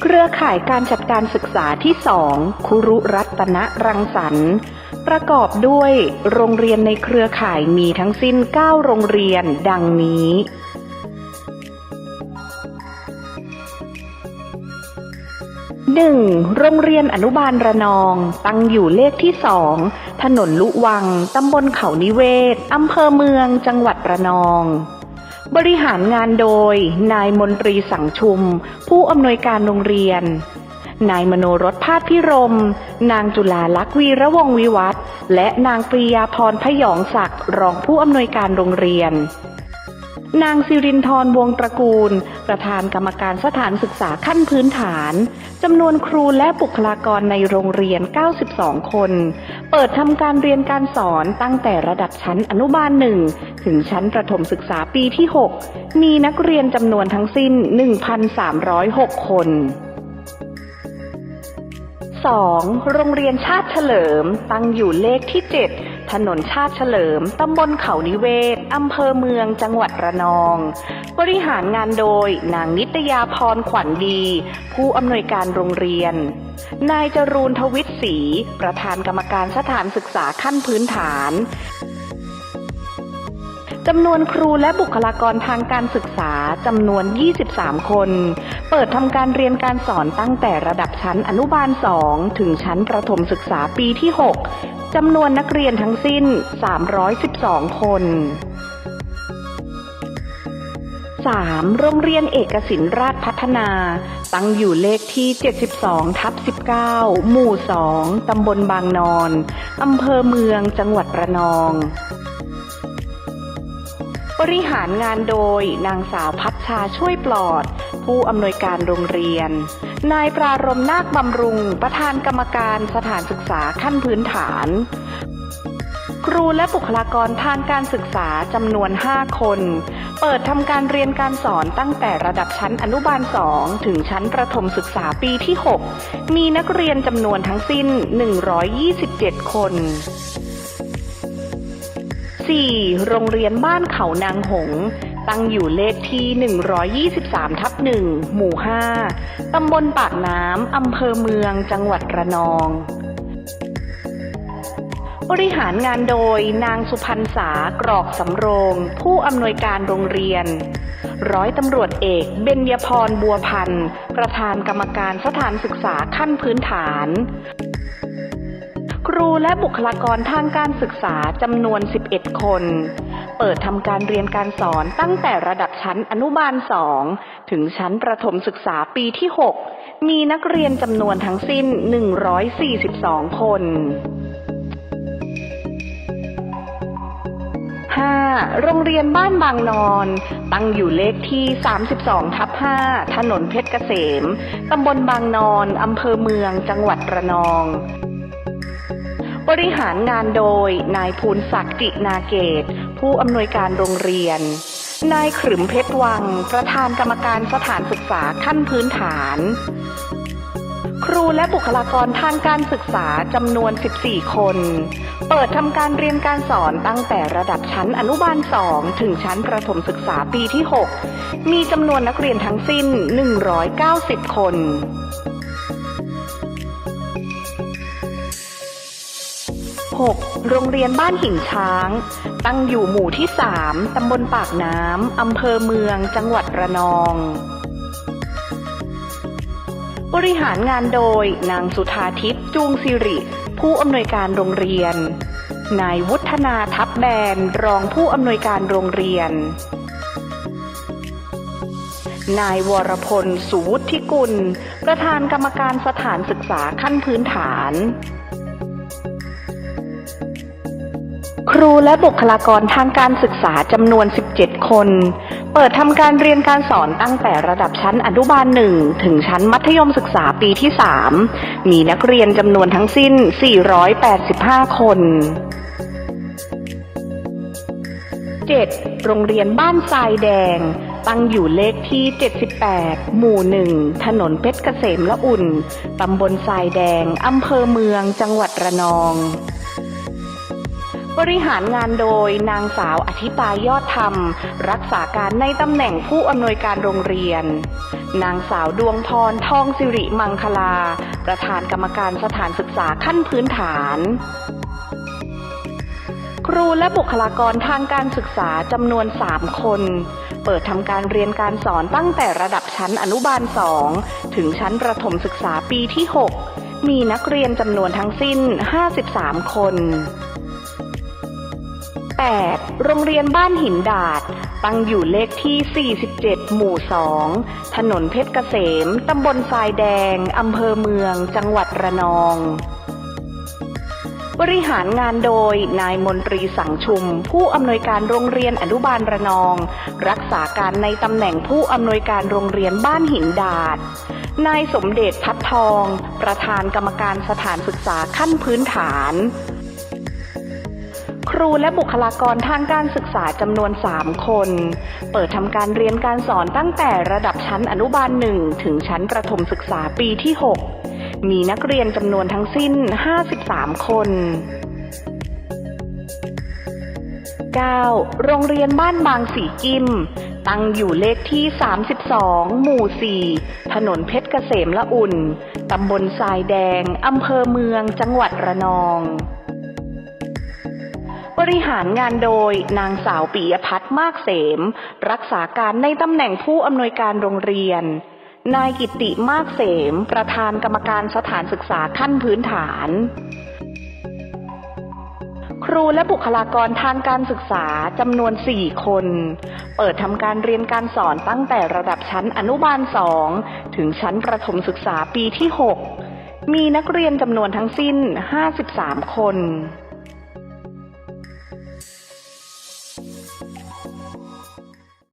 เครือข่ายการจัดการศึกษาที่สองคุรุรัตนรังสรรค์ ประกอบด้วยโรงเรียนในเครือข่ายมีทั้งสิ้น 9 โรงเรียนดังนี้ 1. โรงเรียนอนุบาลระนอง ตั้งอยู่เลขที่สองถนนลุวัง ตำบลเขานิเวศ อำเภอเมือง จังหวัดระนอง บริหารงานโดย นายมนตรีสังชุม ผู้อำนวยการโรงเรียน นายมโนรสพาดพิรม นางจุฬาลักษณ์วีระวงวิวัฒและนางปรียาพรพยองศักดิ์รองผู้อำนวยการโรงเรียน นางสิรินทร์วงศ์ตระกูล ประธานกรรมการสถานศึกษาขั้นพื้นฐานจำนวนครูและบุคลากรในโรงเรียน 92 คน เปิดทำการเรียนการสอนตั้งแต่ระดับชั้นอนุบาลหนึ่งถึงชั้นประถมศึกษาปีที่ 6 มีนักเรียนจำนวนทั้งสิ้น 1,306 คน 2. โรงเรียนชาติเฉลิมตั้งอยู่เลขที่ 7 ถนนชาติเฉลิม ตำบลเขานิเวศ อำเภอเมือง จังหวัดระนอง บริหารงานโดยนางนิตยาพรขวัญดี ผู้อำนวยการโรงเรียน นายจรูนทวิทย์ศรีประธานกรรมการสถานศึกษาขั้นพื้นฐาน จำนวนครูและบุคลากรทางการศึกษาจำนวน 23 คน เปิดทำการเรียนการสอนตั้งแต่ระดับชั้นอนุบาล 2 ถึงชั้นประถมศึกษาปีที่ 6 จำนวนนักเรียนทั้งสิ้น 312 คน 3. โรงเรียนเอกสินราชพัฒนา ตั้งอยู่เลขที่ 72 ทับ 19 หมู่ 2 ตำบลบางนอน อำเภอเมือง จังหวัดระนอง บริหารงานโดยนางสาวพัชชาช่วยปลอด ผู้อำนวยการโรงเรียน นายปรารมนาคบำรุง ประธานกรรมการสถานศึกษาขั้นพื้นฐาน ครูและบุคลากรทางการศึกษาจำนวน 5 คน เปิดทำการเรียนการสอนตั้งแต่ระดับชั้นอนุบาล 2 ถึงชั้นประถมศึกษาปีที่ 6 มีนักเรียนจำนวนทั้งสิ้น 127 คน 4. โรงเรียนบ้านเขานางหง ตั้งอยู่เลขที่ 123 ทับ 1 หมู่ 5 ตำบลปากน้ำ อำเภอเมือง จังหวัดระนอง บริหารงานโดยนางสุพรรณษากรอกสำโรง ผู้อำนวยการโรงเรียน ร้อยตำรวจเอก เบญญพรบัวพันธ์ ประธานกรรมการสถานศึกษาขั้นพื้นฐาน รูและบุคลากรทางการศึกษาจำนวน 11 คน เปิดทำการเรียนการสอนตั้งแต่ระดับชั้นอนุบาล 2 ถึงชั้นประถมศึกษาปีที่ 6 มีนักเรียนจำนวนทั้งสิ้น 142 คน 5. โรงเรียนบ้านบางนอน ตั้งอยู่เลขที่ 32 ทับ 5 ถนนเพชรเกษม ตำบลบางนอน อำเภอเมือง จังหวัดระนอง ริหารงานโดย นายภูลศักดิ์จินาเกต ผู้อำนวยการโรงเรียน นายขรึมเพชรวัง ประธานกรรมการสถานศึกษาขั้นพื้นฐาน ครูและบุคลากรทางการศึกษาจำนวน 14 คน เปิดทำการเรียนการสอนตั้งแต่ระดับชั้นอนุบาล 2 ถึงชั้นประถมศึกษาปีที่ 6 มีจำนวนนักเรียนทั้งสิ้น 190 คน 6. โรงเรียนบ้านหินช้าง ตั้งอยู่หมู่ที่ 3 ตำบลปากน้ำ อำเภอเมือง จังหวัดระนอง บริหารงานโดยนางสุธาทิพย์จูงสิริ ผู้อำนวยการโรงเรียน นายวุฒนาทับแบน รองผู้อำนวยการโรงเรียน นายวรพล สุวุฒิกุล ประธานกรรมการสถานศึกษาขั้นพื้นฐาน ครูและบุคลากรทางการศึกษาจำนวน 17 คน เปิดทำการเรียนการสอนตั้งแต่ระดับชั้นอนุบาล 1 ถึงชั้นมัธยมศึกษาปีที่ 3 มีนักเรียนจำนวนทั้งสิ้น 485 คน 7. โรงเรียนบ้านทรายแดง ตั้งอยู่เลขที่ 78 หมู่ 1 ถนนเพชรเกษมละอุ่น ตำบลทรายแดง อำเภอเมือง จังหวัดระนอง บริหารงานโดยนางสาวอธิตายอดธรรม รักษาการในตำแหน่งผู้อำนวยการโรงเรียน นางสาวดวงพรทองสิริมังคลา ประธานกรรมการสถานศึกษาขั้นพื้นฐาน ครูและบุคลากรทางการศึกษาจำนวน 3 คน เปิดทำการเรียนการสอนตั้งแต่ระดับชั้นอนุบาล 2 ถึงชั้นประถมศึกษาปีที่ 6 มีนักเรียนจำนวนทั้งสิ้น 53 คน 8. โรงเรียนบ้านหินดาด ตั้งอยู่เลขที่ 47 หมู่ 2 ถนนเพชรเกษม ตำบลทรายแดง อำเภอเมือง จังหวัดระนอง บริหารงานโดยนายมนตรีสังชุม ผู้อำนวยการโรงเรียนอนุบาลระนอง รักษาการในตำแหน่งผู้อำนวยการโรงเรียนบ้านหินดาดนายสมเด็จพัดทอง ประธานกรรมการสถานศึกษาขั้นพื้นฐาน รูและบุคลากรทางการศึกษาจำนวน 3 คน เปิดทำการเรียนการสอนตั้งแต่ระดับชั้นอนุบาล 1 ถึงชั้นประถมศึกษาปีที่ 6 มีนักเรียนจำนวนทั้งสิ้น 53 คน 9. โรงเรียนบ้านบางสีกิม ตั้งอยู่เลขที่ 32 หมู่ 4 ถนนเพชรเกษมละอุ่น ตำบลทรายแดง อำเภอเมือง จังหวัดระนอง บริหารงานโดยนางสาวปิยพัฒน์มากเสม รักษาการในตำแหน่งผู้อำนวยการโรงเรียน นายกิติมากเสม ประธานกรรมการสถานศึกษาขั้นพื้นฐาน ครูและบุคลากรทางการศึกษาจำนวน 4 คน เปิดทำการเรียนการสอนตั้งแต่ระดับชั้นอนุบาล 2 ถึงชั้นประถมศึกษาปีที่ 6 มีนักเรียนจำนวนทั้งสิ้น 53 คน